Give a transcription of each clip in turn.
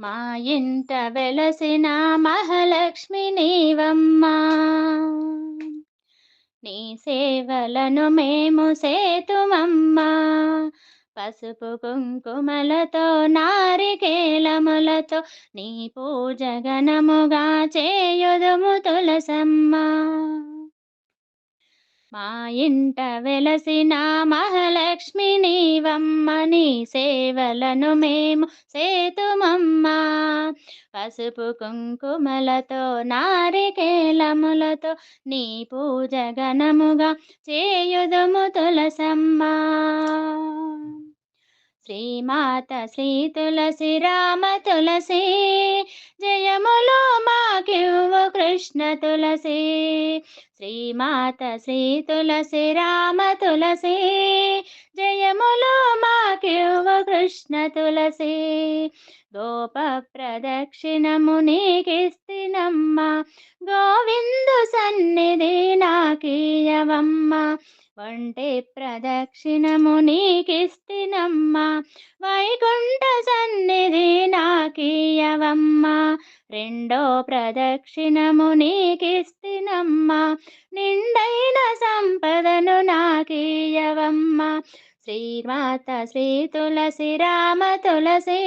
మా ఇంట వెలసిన మహాలక్ష్మి నీవమ్మా. నీ సేవలను మేము సేతుమమ్మా. పసుపు కుంకుమలతో నారికేలములతో నీ పూజ గణముగా చేయుదుము తులసమ్మా. మా ఇంట వెలసిన మహాలక్ష్మి నీవమ్మని సేవలను మేము సేతుమమ్మా. పసుపు కుంకుమలతో నారికేలములతో నీ పూజ గణముగా చేయుదుము తులసమ్మా. శ్రీమాత శ్రీ తులసి రామ తులసి జయములు మాకివ్వు కృష్ణ తులసి. శ్రీమాత శ్రీ తులసి రామ తులసి జయములు మాకివ్వు కృష్ణ తులసి. గోప ప్రదక్షిణము నీకిస్తినమ్మ గోవిందు సన్నిధి నాకీయవమ్మ. వంటి ప్రదక్షిణము నీకిస్తినమ్మ వైకుంఠ సన్నిధి నాకీయవమ్మ. రెండో ప్రదక్షిణము నీకిస్తినమ్మా. నిండైన సంపదను నాకీయవమ్మ శ్రీమాత శ్రీ తులసి రామ తులసి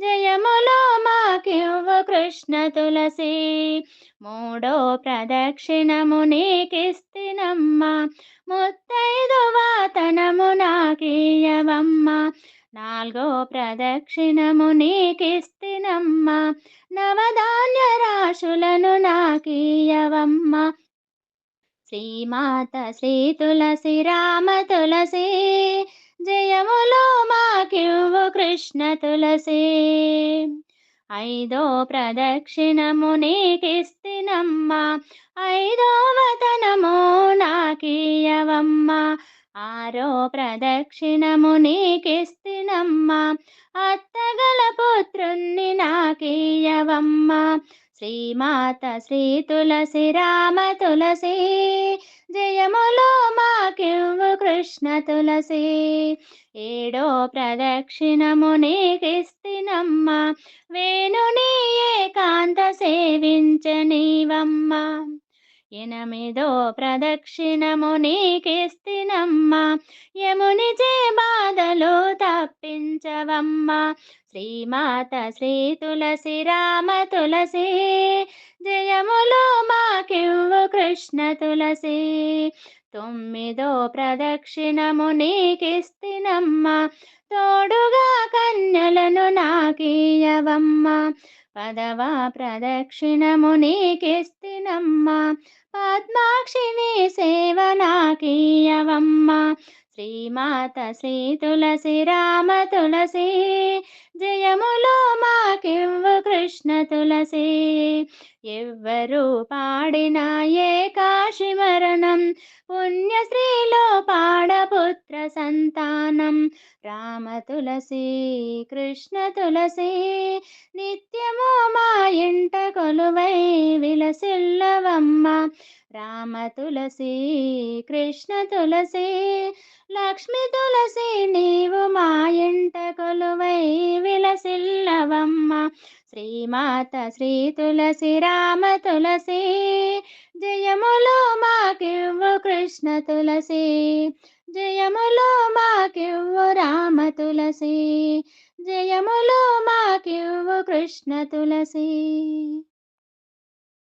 జయములో మాకివ్వ కృష్ణ తులసి. మూడో ప్రదక్షిణము నీకిస్తినమ్మ. ముత్తైదు వాతనము నాకీయవమ్మ నాలుగో ప్రదక్షిణము నీకిస్తినమ్మ నవధాన్య రాశులను నాకీయవమ్మ శ్రీమాత శ్రీ తులసి రామ తులసి జయములో మాకివ్వు కృష్ణ తులసి. ఐదో ప్రదక్షిణము నీకిస్తినమ్మ ఐదో వతనము నాకీయవమ్మ ఆరో ప్రదక్షిణము నీకిస్తినమ్మ అత్తగల పుత్రుణ్ణి నాకీయవమ్మ శ్రీమాత శ్రీ తులసి రామ తులసి జయములో మాకివ్వు కృష్ణ తులసి. ఏడో ప్రదక్షిణము నీకిస్తినమ్మ వేణుని ఏకాంత సేవించనీవమ్మ ఎనమిదో ప్రదక్షిణము నీకిస్తినమ్మా. యముని చే బాధలు తప్పించవమ్మా. శ్రీమాత శ్రీ తులసి రామ తులసి జయములు మాకివ్వు కృష్ణ తులసి. తొమ్మిదో ప్రదక్షిణము నీకిస్తినమ్మా. తోడుగా కన్యలను నాకీయవమ్మ పదవ ప్రదక్షిణము నీకిస్తినమ్మ. పద్మాక్షిని సేవ నాకీయవమ్మ. శ్రీమాత శ్రీ తులసి రామ తులసి జయములో మాకివ్వు కృష్ణ తులసి. ఎవ్వరు పాడిన ఏకాశిమరణం పుణ్యశ్రీలో పాడపుత్ర సంతానం. రామ తులసి కృష్ణ తులసి నిత్యము మా ఇంట కొలువై విలసిల్లవమ్మ. రామ తులసి కృష్ణ తులసి లక్ష్మి తులసి నీవు మా ఇంట కొలువై విలసిల్లవమ్మ. శ్రీమాత శ్రీ తులసి రామ తులసి జయములు మాకివ్వు కృష్ణ తులసి. జయములు మాకివ్వు రామ తులసి జయములు మాకివ్వు కృష్ణ తులసి.